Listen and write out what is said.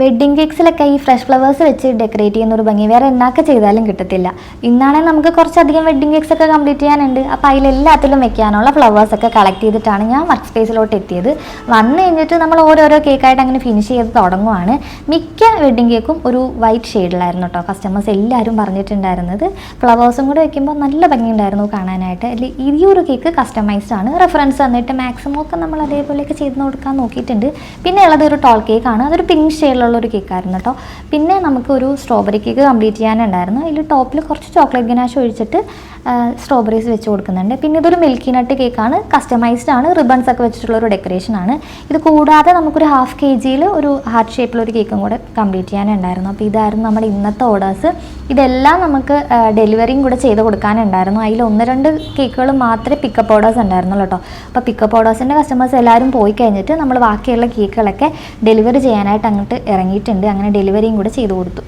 Wedding കേക്സിലൊക്കെ ഈ fresh flowers വെച്ച് decorate ചെയ്യുന്ന ഒരു ഭംഗി. വേറെ എന്നൊക്കെ ചെയ്താലും കിട്ടത്തില്ല. ഇന്നാണെങ്കിൽ നമുക്ക് കുറച്ചധികം വെഡ്ഡിങ് കേക്സ് ഒക്കെ കംപ്ലീറ്റ് ചെയ്യാനുണ്ട്. അപ്പോൾ അതിലെല്ലാത്തിലും വെക്കാനുള്ള ഫ്ലവേഴ്സ് ഒക്കെ കളക്ട് ചെയ്തിട്ടാണ് ഞാൻ വർക്ക് സ്പേസിലോട്ട് എത്തിയത്. വന്നു കഴിഞ്ഞിട്ട് നമ്മൾ ഓരോരോ കേക്കായിട്ട് അങ്ങനെ ഫിനിഷ് ചെയ്ത് തുടങ്ങുവാണ്. മിക്ക വെഡ്ഡിങ് കേക്കും ഒരു വൈറ്റ് ഷെയ്ഡിലായിരുന്നു കേട്ടോ കസ്റ്റമേഴ്സ് എല്ലാവരും പറഞ്ഞിട്ടുണ്ടായിരുന്നത്. ഫ്ലവേഴ്സും കൂടെ വെക്കുമ്പോൾ നല്ല ഭംഗിയുണ്ടായിരുന്നു കാണാനായിട്ട്. അതിൽ ഈ ഒരു കേക്ക് കസ്റ്റമൈസ്ഡ് ആണ്. റെഫറൻസ് തന്നിട്ട് മാക്സിമം ഒക്കെ നമ്മൾ അതേപോലെയൊക്കെ ചെയ്ത് കൊടുക്കാൻ നോക്കിയിട്ടുണ്ട്. പിന്നെ ഉള്ളത് ഒരു ടോൾ കേക്കാണ് അതൊരു പിങ്ക് ഷെയ്ഡിലുള്ള ഒരു കേക്ക് ആയിരുന്നു കേട്ടോ പിന്നെ നമുക്ക് ഒരു സ്ട്രോബെറി കേക്ക് കംപ്ലീറ്റ് ചെയ്യാനുണ്ടായിരുന്നു. അതിൽ ടോപ്പിൽ കുറച്ച് ചോക്ലേറ്റ് ഗനാഷ് ഒഴിച്ചിട്ട് സ്ട്രോബെറീസ് വെച്ച് കൊടുക്കുന്നുണ്ട്. പിന്നെ ഇതൊരു മിൽക്കി നട്ട് കേക്കാണ് കസ്റ്റമൈസ്ഡ് ആണ്. റിബൺസ് ഒക്കെ വെച്ചിട്ടുള്ള ഒരു ഡെക്കറേഷൻ ആണ്. ഇത് കൂടാതെ നമുക്കൊരു ഹാഫ് കെ ജിയിൽ ഒരു ഹാർട്ട് ഷേപ്പിലൊരു കേക്കും കൂടെ കംപ്ലീറ്റ് ചെയ്യാനുണ്ടായിരുന്നു. അപ്പോൾ ഇതായിരുന്നു നമ്മുടെ ഇന്നത്തെ ഓർഡേഴ്സ് ഇതെല്ലാം നമുക്ക് ഡെലിവറിയും കൂടെ ചെയ്ത് കൊടുക്കാനുണ്ടായിരുന്നു. അതിൽ ഒന്ന് രണ്ട് കേക്കുകൾ മാത്രമേ പിക്കപ്പ് ഓർഡേഴ്സ് ഉണ്ടായിരുന്നുള്ളൂ കേട്ടോ അപ്പോൾ പിക്കപ്പ് ഓർഡേഴ്സിന്റെ കസ്റ്റമേഴ്സ് എല്ലാവരും പോയി കഴിഞ്ഞിട്ട് നമ്മൾ ബാക്കിയുള്ള കേക്കുകളൊക്കെ ഡെലിവറി ചെയ്യാനായിട്ട് അങ്ങോട്ട് ഇറങ്ങിയിട്ടുണ്ട്. അങ്ങനെ ഡെലിവറിയും കൂടെ ചെയ്തു കൊടുത്തു.